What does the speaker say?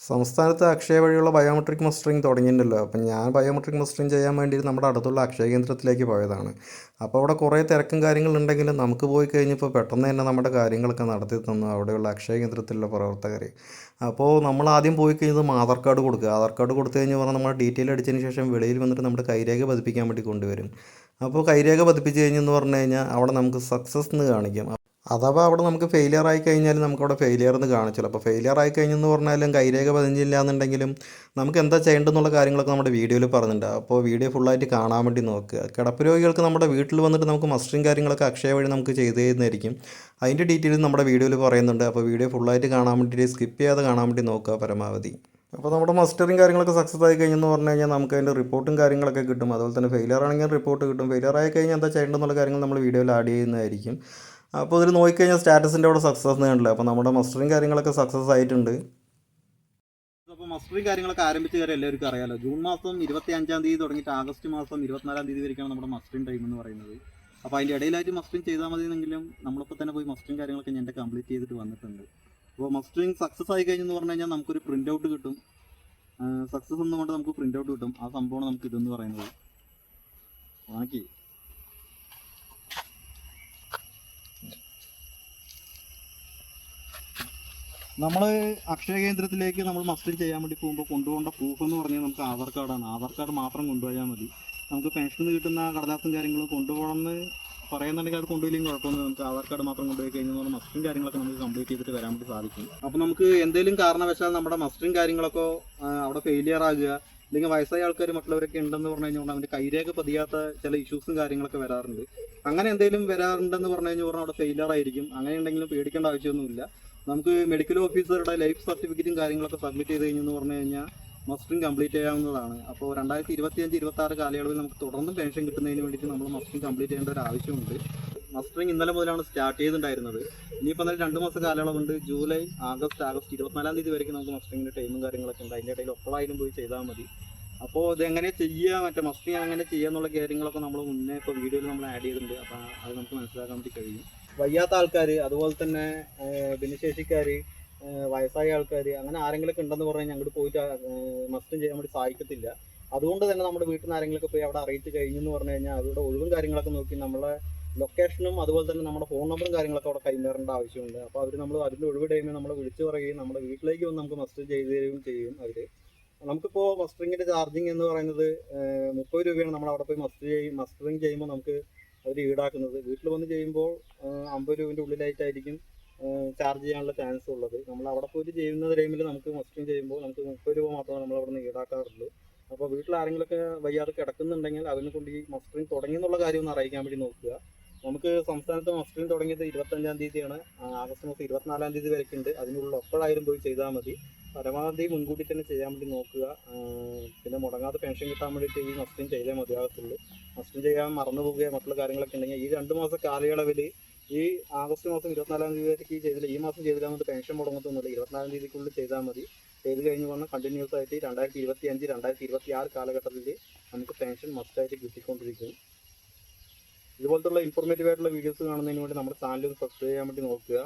സംസ്ഥാനത്ത് അക്ഷയ വഴിയുള്ള biometric mustering തുടങ്ങിയിട്ടുണ്ടല്ലോ. അപ്പം ഞാൻ ബയോമെട്രിക് മസ്റ്ററിങ് ചെയ്യാൻ വേണ്ടി നമ്മുടെ അടുത്തുള്ള അക്ഷയ കേന്ദ്രത്തിലേക്ക് പോയതാണ്. അപ്പോൾ അവിടെ കുറേ തിരക്കും കാര്യങ്ങളുണ്ടെങ്കിലും നമുക്ക് പോയി കഴിഞ്ഞപ്പോൾ പെട്ടെന്ന് തന്നെ നമ്മുടെ കാര്യങ്ങളൊക്കെ നടത്തി തന്നു അവിടെയുള്ള അക്ഷയ കേന്ദ്രത്തിലുള്ള പ്രവർത്തകർ. അപ്പോൾ നമ്മൾ ആദ്യം പോയി കഴിഞ്ഞത് ആധാർ കാർഡ് കൊടുക്കുക. ആധാർ കാർഡ് കൊടുത്തു കഴിഞ്ഞ് പറഞ്ഞാൽ നമ്മൾ ഡീറ്റെയിൽ അടിച്ചതിന് ശേഷം വെളിയിൽ വന്നിട്ട് നമ്മുടെ കൈരേഖ പതിപ്പിക്കാൻ വേണ്ടി കൊണ്ടുവരും. അപ്പോൾ കൈരേഖ പതിപ്പിച്ച് കഴിഞ്ഞെന്ന് പറഞ്ഞു കഴിഞ്ഞാൽ അവിടെ നമുക്ക് സക്സസ് എന്ന് കാണിക്കും. അഥവാ അവിടെ നമുക്ക് ഫെയിലിയർ ആയി കഴിഞ്ഞാൽ നമുക്ക് അവിടെ ഫെയിലിയർ എന്ന് കാണിച്ചല്ലോ അപ്പോൾ ഫെയിലിയർ ആയി കഴിഞ്ഞെന്ന് പറഞ്ഞാലും കൈരേഖ പതിഞ്ഞില്ല എന്നുണ്ടെങ്കിലും നമുക്ക് എന്താ ചെയ്യേണ്ടതെന്നുള്ള കാര്യങ്ങളൊക്കെ നമ്മുടെ വീഡിയോയിൽ പറഞ്ഞിട്ടുണ്ട്. അപ്പോൾ വീഡിയോ ഫുള്ളായിട്ട് കാണാൻ വേണ്ടി നോക്കുക. കിടപ്പ് രോഗികൾക്ക് നമ്മുടെ വീട്ടിൽ വന്നിട്ട് നമുക്ക് മസ്റ്ററിങ് കാര്യങ്ങളൊക്കെ അക്ഷയ വഴി നമുക്ക് ചെയ്ത് തരുന്നതായിരിക്കും. അതിന്റെ ഡീറ്റെയിൽസ് നമ്മുടെ വീഡിയോയിൽ പറയുന്നുണ്ട്. അപ്പോൾ വീഡിയോ ഫുള്ളായിട്ട് കാണാൻ വേണ്ടിയിട്ട് സ്കിപ്പ് ചെയ്യാതെ കാണാൻ വേണ്ടി നോക്കുക പരമാവധി. അപ്പോൾ നമ്മുടെ മസ്റ്ററിങ് കാര്യങ്ങളൊക്കെ സക്സസ് ആയി കഴിഞ്ഞെന്ന് പറഞ്ഞു കഴിഞ്ഞാൽ നമുക്ക് അതിന്റെ റിപ്പോർട്ടും കാര്യങ്ങളൊക്കെ കിട്ടും. അതുപോലെ തന്നെ ഫെയിലിയർ ആണെങ്കിൽ റിപ്പോർട്ട് കിട്ടും. ഫെയിലിയർ ആയി കഴിഞ്ഞാൽ എന്താ ചെയ്യേണ്ടതെന്നുള്ള കാര്യങ്ങൾ നമ്മൾ വീഡിയോയിൽ ആഡ് ചെയ്യുന്നതായിരിക്കും. അപ്പോൾ ഇതിൽ നോക്കിക്കഴിഞ്ഞാൽ സ്റ്റാറ്റസിന്റെ അവിടെ സക്സസ് കണ്ടില്ല? അപ്പോൾ നമ്മുടെ മസ്റ്ററിങ് കാര്യങ്ങളൊക്കെ സക്സസ് ആയിട്ടുണ്ട്. അപ്പോൾ മസ്റ്ററിങ് കാര്യങ്ങളൊക്കെ ആരംഭിച്ച കാര്യം എല്ലാവർക്കും അറിയാമല്ലോ ജൂൺ മാസം ഇരുപത്തി അഞ്ചാം തീയതി തുടങ്ങിയിട്ട് ആഗസ്റ്റ് മാസം ഇരുപത്തിനാലാം തീയതി വരെയാണ് നമ്മുടെ മസ്റ്ററിങ് ടൈം എന്ന് പറയുന്നത്. അപ്പോൾ അതിന്റെ ഇടയിലായിട്ട് മസ്റ്ററിങ് ചെയ്താൽ മതിയെന്നെങ്കിലും നമ്മളിപ്പോൾ തന്നെ പോയി മസ്റ്ററിങ് കാര്യങ്ങളൊക്കെ ഞാൻ എന്റെ കംപ്ലീറ്റ് ചെയ്തിട്ട് വന്നിട്ടുണ്ട്. അപ്പോൾ മസ്റ്ററിങ് സക്സസ് ആയി കഴിഞ്ഞെന്ന് പറഞ്ഞു കഴിഞ്ഞാൽ നമുക്കൊരു പ്രിന്റ് ഔട്ട് കിട്ടും സക്സസ് എന്നുകൊണ്ട് നമുക്ക് പ്രിന്റ് ഔട്ട് കിട്ടും. ആ സംഭവമാണ് നമുക്ക് ഇതെന്ന് പറയുന്നത്. ബാക്കി നമ്മൾ അക്ഷയ കേന്ദ്രത്തിലേക്ക് നമ്മൾ മസ്റ്ററിങ് ചെയ്യാൻ വേണ്ടി പോകുമ്പോൾ കൊണ്ടുപോകേണ്ട പ്രൂഫ് എന്ന് പറഞ്ഞാൽ നമുക്ക് ആധാർ കാർഡാണ് ആധാർ കാർഡ് മാത്രം കൊണ്ടുപോയാൽ മതി. നമുക്ക് പെൻഷന് കിട്ടുന്ന കടലാസും കാര്യങ്ങളും കൊണ്ടുപോകണമെന്ന് പറയുന്നുണ്ടെങ്കിൽ അത് കൊണ്ടുപോയില്ലെങ്കിൽ കുഴപ്പമൊന്നും നമുക്ക് ആധാർ കാർഡ് മാത്രം കൊണ്ടുപോയി കഴിഞ്ഞാൽ നമ്മുടെ മസ്റ്ററും കാര്യങ്ങളൊക്കെ നമുക്ക് കംപ്ലീറ്റ് ചെയ്തിട്ട് വരാൻ വേണ്ടി സാധിക്കും. അപ്പോൾ നമുക്ക് എന്തെങ്കിലും കാരണവശാൽ നമ്മുടെ മസ്റ്ററും കാര്യങ്ങളൊക്കെ അവിടെ ഫെയിലിയർ ആകുക അല്ലെങ്കിൽ വയസ്സായ ആൾക്കാർ മറ്റുള്ളവരൊക്കെ ഉണ്ടെന്ന് പറഞ്ഞു കഴിഞ്ഞാൽ അവന്റെ കൈരേഖ പതിയാത്ത ചില ഇഷ്യൂസും കാര്യങ്ങളൊക്കെ വരാറുണ്ട്. അങ്ങനെ എന്തെങ്കിലും വരാറുണ്ടെന്ന് പറഞ്ഞു കഴിഞ്ഞാൽ അവിടെ ഫെയിലിയർ ആയിരിക്കും. അങ്ങനെ ഉണ്ടെങ്കിലും പേടിക്കേണ്ട ആവശ്യമൊന്നുമില്ല. നമുക്ക് മെഡിക്കൽ ഓഫീസറുടെ ലൈഫ് സർട്ടിഫിക്കറ്റും കാര്യങ്ങളൊക്കെ സബ്മിറ്റ് ചെയ്ത് കഴിഞ്ഞെന്ന് പറഞ്ഞു കഴിഞ്ഞാൽ മസ്റ്ററിങ് കംപ്ലീറ്റ് ചെയ്യാവുന്നതാണ്. അപ്പോൾ രണ്ടായിരത്തി ഇരുപത്തി അഞ്ച് ഇരുപത്തി ആറ് കാലയളവിൽ നമുക്ക് തുടർന്നും പെൻഷൻ കിട്ടുന്നതിന് വേണ്ടിയിട്ട് നമ്മൾ മസ്റ്ററിങ് കംപ്ലീറ്റ് ചെയ്യേണ്ട ഒരു ആവശ്യമുണ്ട്. മസ്റ്ററിങ് ഇന്നലെ മുതലാണ് സ്റ്റാർട്ട് ചെയ്തിട്ടുണ്ടായിരുന്നത്. ഇനിയിപ്പോൾ എന്നാലും രണ്ട് മാസം കാലയളവുണ്ട്. ജൂലൈ ആഗസ്റ്റ് ആഗസ്റ്റ് ഇരുപത്തിനാലാം തീയതി വരയ്ക്കും നമുക്ക് മസ്റ്ററിങ്ങിന്റെ ടൈമും കാര്യങ്ങളൊക്കെ ഉണ്ട്. അതിന്റെ ഇടയിൽ ഒപ്പളായാലും പോയി ചെയ്താൽ മതി. അപ്പോൾ ഇതെങ്ങനെ ചെയ്യുക മറ്റേ മസ്റ്ററിങ് എങ്ങനെ ചെയ്യുക എന്നുള്ള കാര്യങ്ങളൊക്കെ നമ്മൾ മുന്നേ ഇപ്പോൾ വീഡിയോയിൽ നമ്മൾ ആഡ് ചെയ്തിട്ടുണ്ട്. അപ്പോൾ അത് നമുക്ക് മനസ്സിലാക്കാൻ വേണ്ടി കഴിയും. വയ്യാത്ത ആൾക്കാർ അതുപോലെ തന്നെ ഭിന്നശേഷിക്കാർ വയസ്സായ ആൾക്കാർ അങ്ങനെ ആരെങ്കിലൊക്കെ ഉണ്ടെന്ന് പറഞ്ഞാൽ ഞങ്ങൾ പോയിട്ട് മസ്റ്റും ചെയ്യാൻ വേണ്ടി സാധിക്കത്തില്ല. അതുകൊണ്ട് തന്നെ നമ്മുടെ വീട്ടിൽ നിന്ന് ആരെങ്കിലുമൊക്കെ പോയി അവിടെ അറിയിച്ച് കഴിഞ്ഞു എന്ന് പറഞ്ഞു കഴിഞ്ഞാൽ അവരുടെ ഒഴിവും കാര്യങ്ങളൊക്കെ നോക്കി നമ്മളെ ലൊക്കേഷനും അതുപോലെ തന്നെ നമ്മുടെ ഫോൺ നമ്പറും കാര്യങ്ങളൊക്കെ അവിടെ കൈമാറേണ്ട ആവശ്യമുണ്ട്. അപ്പോൾ അവർ നമ്മൾ അതിന്റെ ഒഴിവ് ടൈമിൽ നമ്മൾ വിളിച്ചു പറയുകയും നമ്മുടെ വീട്ടിലേക്ക് വന്ന് നമുക്ക് മസ്റ്റർ ചെയ്ത് തരികയും ചെയ്യും അവർ നമുക്കിപ്പോൾ മസ്റ്ററിങ്ങിന്റെ ചാർജിങ് എന്ന് പറയുന്നത് മുപ്പത് രൂപയാണ് നമ്മൾ അവിടെ പോയി മസ്റ്റർ ചെയ്യും മസ്റ്ററിങ് ചെയ്യുമ്പോൾ നമുക്ക് അവർ ഈടാക്കുന്നത്. വീട്ടിൽ വന്ന് ചെയ്യുമ്പോൾ അമ്പത് രൂപന്റെ ഉള്ളിലായിട്ടായിരിക്കും ചാർജ് ചെയ്യാനുള്ള ചാൻസ് ഉള്ളത്. നമ്മൾ അവിടെ പോയിട്ട് ചെയ്യുന്ന ടൈമിൽ നമുക്ക് മസ്റ്ററിങ് ചെയ്യുമ്പോൾ നമുക്ക് മുപ്പത് രൂപ മാത്രമേ നമ്മൾ അവിടെ നിന്ന് ഈടാക്കാറുള്ളൂ. അപ്പോൾ വീട്ടിൽ ആരെങ്കിലുമൊക്കെ വയ്യാതെ കിടക്കുന്നുണ്ടെങ്കിൽ അതിനെ കൊണ്ട് ഈ മസ്റ്ററിങ് തുടങ്ങി എന്നുള്ള കാര്യം ഒന്ന് അറിയിക്കാൻ വേണ്ടി നോക്കുക. നമുക്ക് സംസ്ഥാനത്ത് മസ്റ്ററിങ് തുടങ്ങിയത് ഇരുപത്തഞ്ചാം തീയതിയാണ്. ആഗസ്റ്റ് മാസം ഇരുപത്തിനാലാം തീയതി വരെയൊക്കെയുണ്ട് അതിനുള്ള എപ്പോഴായാലും പോയി ചെയ്താൽ മതി. പരമാവധി മുൻകൂട്ടി തന്നെ ചെയ്യാൻ വേണ്ടി നോക്കുക. പിന്നെ മുടങ്ങാതെ പെൻഷൻ കിട്ടാൻ വേണ്ടിയിട്ട് ഈ മസ്റ്റിൻ ചെയ്തേ മതിയാകത്തുള്ളൂ മസ്റ്റിൻ ചെയ്യാൻ മറന്നു പോവുകയോ മറ്റുള്ള കാര്യങ്ങളൊക്കെ ഉണ്ടെങ്കിൽ ഈ രണ്ട് മാസം കാലയളവിൽ ഈ ആഗസ്റ്റ് മാസം ഇരുപത്തിനാലാം തീയതി വരെ ഈ ചെയ്തില്ല ഈ മാസം ചെയ്തില്ല നമുക്ക് പെൻഷൻ മുടങ്ങത്തൊന്നുമില്ല ഇരുപത്തിനാലാം തീയതിക്കുള്ളിൽ ചെയ്താൽ മതി. ചെയ്ത് കഴിഞ്ഞ് വന്ന കണ്ടിന്യൂസ് ആയിട്ട് രണ്ടായിരത്തി ഇരുപത്തി അഞ്ച് രണ്ടായിരത്തി ഇരുപത്തി ആറ് കാലഘട്ടത്തിൽ നമുക്ക് പെൻഷൻ മസ്റ്റായിട്ട് കിട്ടിക്കൊണ്ടിരിക്കും. ഇതുപോലത്തുള്ള ഇൻഫോർമേറ്റീവ് ആയിട്ടുള്ള വീഡിയോസ് കാണുന്നതിന് വേണ്ടി നമ്മുടെ ചാനൽ സബ്സ്ക്രൈബ് ചെയ്യാൻ വേണ്ടി നോക്കുക.